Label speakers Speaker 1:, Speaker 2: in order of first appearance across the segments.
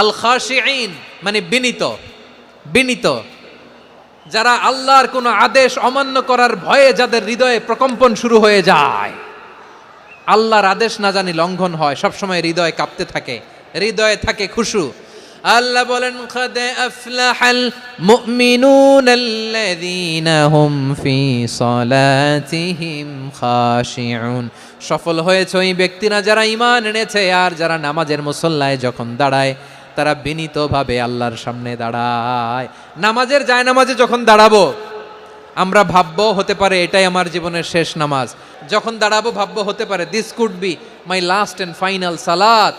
Speaker 1: আল খাশিঈন মানে বিনীত বিনীত। যারা আল্লাহর কোনো আদেশ অমান্য করার ভয়ে যাদের হৃদয়ে প্রকম্পন শুরু হয়ে যায়, আল্লাহর আদেশ না জানি লঙ্ঘন হয়, সবসময় হৃদয় কাঁপতে থাকে, হৃদয়ে থাকে খুশু। আল্লাহ বলেন, খাদে আফলাহাল মুমিনুন আল্লাযীনা হুম ফি সালাতিহিম খাশিউন। সফল হয়েছে ওই ব্যক্তিরা যারা ঈমান এনেছে, আর যারা নামাজের মুসল্লায় যখন দাঁড়ায় তারা বিনীতভাবে আল্লাহর সামনে দাঁড়ায়। নামাজের যায় নামাজে যখন দাঁড়াবো, আমরা ভাববো হতে পারে এটাই আমার জীবনের শেষ নামাজ। যখন দাঁড়াবো, ভাববো হতে পারে this could be my last and final সালাত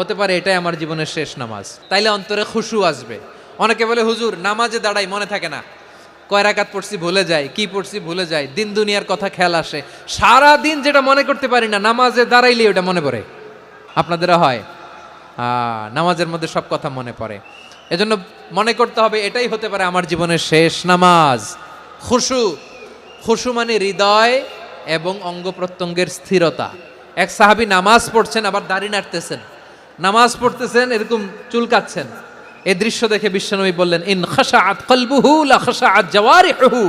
Speaker 1: হতে পারে এটাই আমার জীবনের শেষ নামাজ। তাইলে অন্তরে খুশু আসবে। অনেকে বলে, হুজুর, নামাজে দাঁড়াই, মনে থাকে না। কয় রাকাত পড়ছি, ভুলে যাই। কি পড়ছি, ভুলে যাই। দিন দুনিয়ার কথা খেয়াল আসে। সারা দিন যেটা মনে করতে পারি না, নামাজে দাঁড়াইলে ওটা মনে পড়ে। আপনাদেরও হয়? নামাজের মধ্যে সব কথা মনে পড়ে। এজন্য মনে করতে হবে, এটাই হতে পারে আমার জীবনের শেষ নামাজ। খুশু খুশু মানে হৃদয় এবং অঙ্গ প্রত্যঙ্গের স্থিরতা। এক সাহাবী নামাজ পড়ছেন, আবার দাড়ি নাড়তেছেন। নামাজ পড়তেছেন, এরকম চুলকাচ্ছেন এই দৃশ্য দেখে বিশ্বনবী বললেন, ইন খাশাআত কলবুহু লা খাশাআত জাওয়ারিহুহু।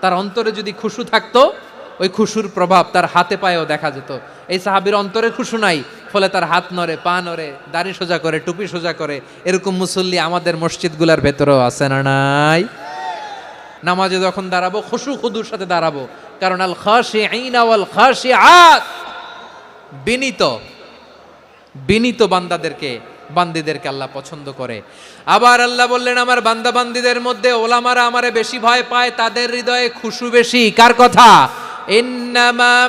Speaker 1: তার অন্তরে যদি খুশু থাকতো, ওই খুশুর প্রভাব তার হাতে পায়েও দেখা যেত। এই সাহাবীর অন্তরে খুশু নাই ফলে তার হাত নড়ে, পা নড়ে, দাড়ি সোজা করে, টুপি সোজা করে, এরকম মুসল্লি আমাদের মসজিদগুলোর ভেতরেও আছে না নাই? নামাজে যখন দাঁড়াবো, খুশু খুদুর সাথে দাঁড়াবো। কারণ আল খাসি আইনাওয়াল খাসি আত বিনীত বিনীত বান্দাদেরকে, বান্দিদেরকে আল্লাহ পছন্দ করে। আবার আল্লাহ বললেন, আমার বান্দা বান্দিদের মধ্যে ওলামারা আমারে বেশি ভয় পায়, তাদের হৃদয়ে খুশু বেশি। কার কথা? ইন্নামা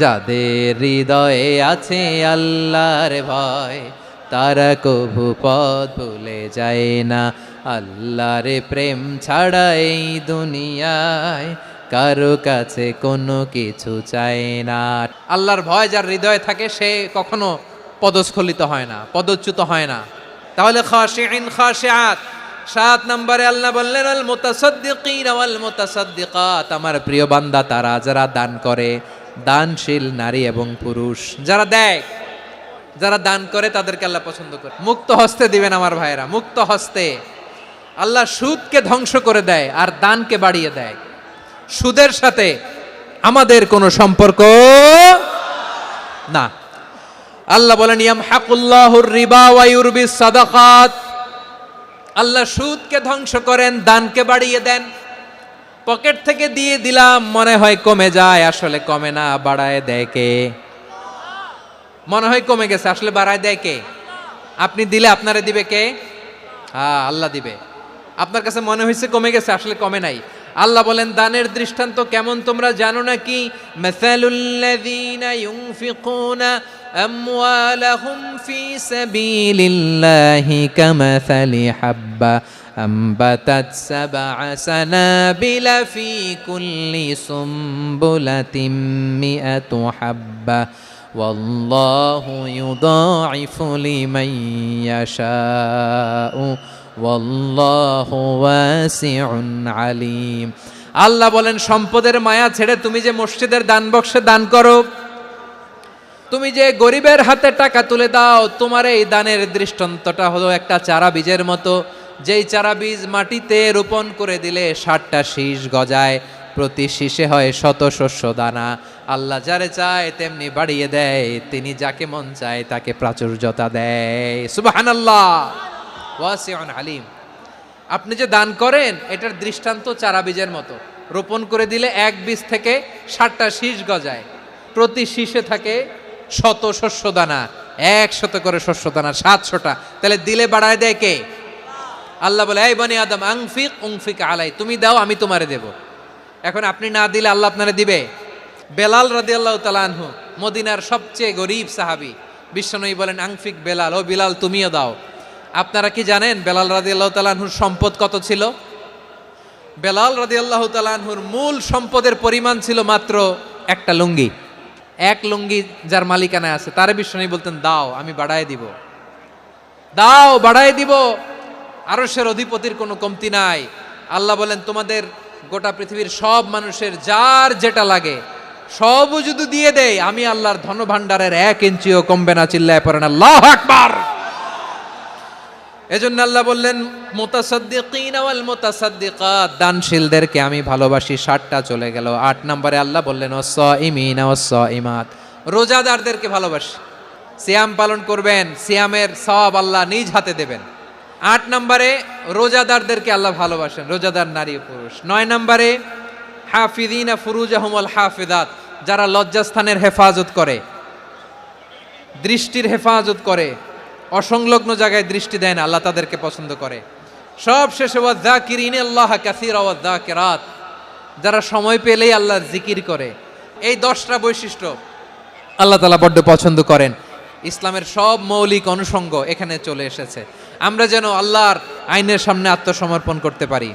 Speaker 1: যাদের হৃদয়ে আছে আল্লাহর ভয়, তারা কভু পথ ভুলে যায় না। আল্লাহর প্রেম ছাড়া এই দুনিয়ায় কারও কাছে কোনো কিছু চায় না। আল্লাহর ভয় যার হৃদয়ে থাকে, সে কখনো পদস্খলিত হয় না, পদচ্যুত হয় না। তাহলে খাশিঈন খাশিআত। সাত নম্বরে আল্লাহ বললেন আল মুতাসাদ্দিকিন ওয়াল মুতাসাদ্দিকাত আমার প্রিয় বান্দা, তারা যারা দান করে দানশীল নারী এবং পুরুষ। যারা দেয়, যারা দান করে তাদেরকে আল্লাহ পছন্দ করে। মুক্ত হস্তে দিবেন আমার ভাইয়েরা, মুক্ত হস্তে। আল্লাহ সুদকে ধ্বংস করে দেয় আর দানকে বাড়িয়ে দেয়। সুদের সাথে আমাদের কোনো সম্পর্ক না। আল্লাহ বলেন ইয়াম হাকুল্লাহুর রিবা ওয়া ইউরবিস সাদাকাত। আল্লাহ সুদকে ধ্বংস করেন, দানকে বাড়িয়ে দেন। পকেট থেকে দিয়ে দিলাম, মনে হয় কমে যায়, আসলে কমে না, বাড়ায় দেয় কে? মনে হয় কমে গেছে, আসলে বাড়ায় দেয় কে? আপনি দিলে আপনারে দিবে কে? হ্যাঁ আল্লাহ দিবে। আপনার কাছে মনে হয়েছে কমে গেছে, আসলে কমে নাই। আল্লাহ বলেন, দানের দৃষ্টান্ত কেমন তোমরা জানো নাকি? মাসালুল্লাযীনা ইউনফিকুনা আমওয়ালাহুম ফি সাবিলিল্লাহি কামাসালি হাব্বা। أنبتت سبع سنابل في كل سنبلة مئة حبة والله يضاعف لمن يشاء والله واسع عليم আল্লাহ বলেন সম্পদের মায়া ছেড়ে তুমি যে মসজিদের দান বক্সে দান করো তুমি যে গরিবের হাতে টাকা তুলে দাও তোমার এই দানের দৃষ্টান্তটা হলো একটা চারা বীজের মতো যেই চারা বীজ মাটিতে রোপণ করে দিলে ষাটটা শীষ গজায়, প্রতি শীষে হয় শত শস্য দানা। আল্লাহ যারে চায় তেমনি বাড়িয়ে দেয়, তিনি যাকে মন চায় তাকে প্রাচুর্যতা দেয়। সুবাহান আল্লাহ ওয়াসিউন আলিম আপনি যে দান করেন, এটার দৃষ্টান্ত চারা বীজের মতো। রোপণ করে দিলে এক বীজ থেকে ষাটটা শীষ গজায়, প্রতি শীষে থাকে শত শস্য দানা, একশত করে শস্য দানা, সাতশোটা। তাহলে দিলে বাড়ায় দেয় কে? আল্লাহ বলে, এই বনে আদম, আংফিক, উংফিক আলাই, তুমি দাও, আমি তোমারে দেব। এখন আপনি না দিলে আল্লাহ আপনারে দিবে? বেলাল রাদি আল্লাহ তালানহু মদিনার সবচেয়ে গরিব সাহাবি বিশ্বনয়ী বলেন, আংফিক বেলাল, ও বিলাল, তুমিও দাও। আপনারা কি জানেন বেলাল রাদি আল্লাহ তালানহুর সম্পদ কত ছিল? বেলাল রাদি আল্লাহ তালানহুর মূল সম্পদের পরিমাণ ছিল মাত্র একটা লুঙ্গি। এক লুঙ্গি যার মালিকানায় আছে, তারে বিশ্বনয়ী বলতেন, দাও, আমি বাড়ায় দিব। দাও, বাড়ায় দিব। আরশের অধিপতির কোনো কমতি নাই। আল্লাহ বলেন, তোমাদের গোটা পৃথিবীর সব মানুষের যার যেটা লাগে সবও যদি দিয়ে দেয়, আমি আল্লাহর ধন ধনভাণ্ডারের এক ইঞ্চিও কমবে না। চিল্লায় পড়েন আল্লাহ আকবার। এজন্য আল্লাহ বললেন, মোতাসাদ্দিকিন ওয়াল দানশীলদেরকে আমি ভালোবাসি, ষাটটা চলে গেল। আট নম্বরে আল্লাহ বললেন ওস ইমিন ওস ইমাত রোজাদারদেরকে ভালোবাসি। সিয়াম পালন করবেন, সিয়ামের সব আল্লাহ নিজ হাতে দেবেন। আট নম্বরে রোজাদারদেরকে আল্লাহ ভালোবাসেন, রোজাদার নারী পুরুষ। নয় নম্বরে হাফিদিনা ফুরুজাহমল হাফিদাত, যারা লজ্জাস্থানের হেফাজত করে, দৃষ্টির হেফাজত করে, অসংলগ্ন জায়গায় দৃষ্টি দেয় না, আল্লাহ তাদেরকে পছন্দ করে। সব শেষে ওয়াদ্দাকিরিন আল্লাহ কাসির ওয়াদ্দাকিরাত যারা সময় পেলেই আল্লাহর জিকির করে। এই দশটা বৈশিষ্ট্য আল্লাহ তালা বড্ড পছন্দ করেন। ইসলামের সব মৌলিক অনুষঙ্গ এখানে চলে এসেছে। আমরা যেন আল্লাহর আইনের সামনে আত্মসমর্পণ করতে পারি।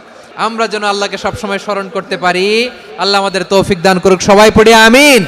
Speaker 1: আমরা যেন আল্লাহকে সবসময় স্মরণ করতে পারি। আল্লাহ আমাদের তৌফিক দান করুক। সবাই পড়ে আমিন।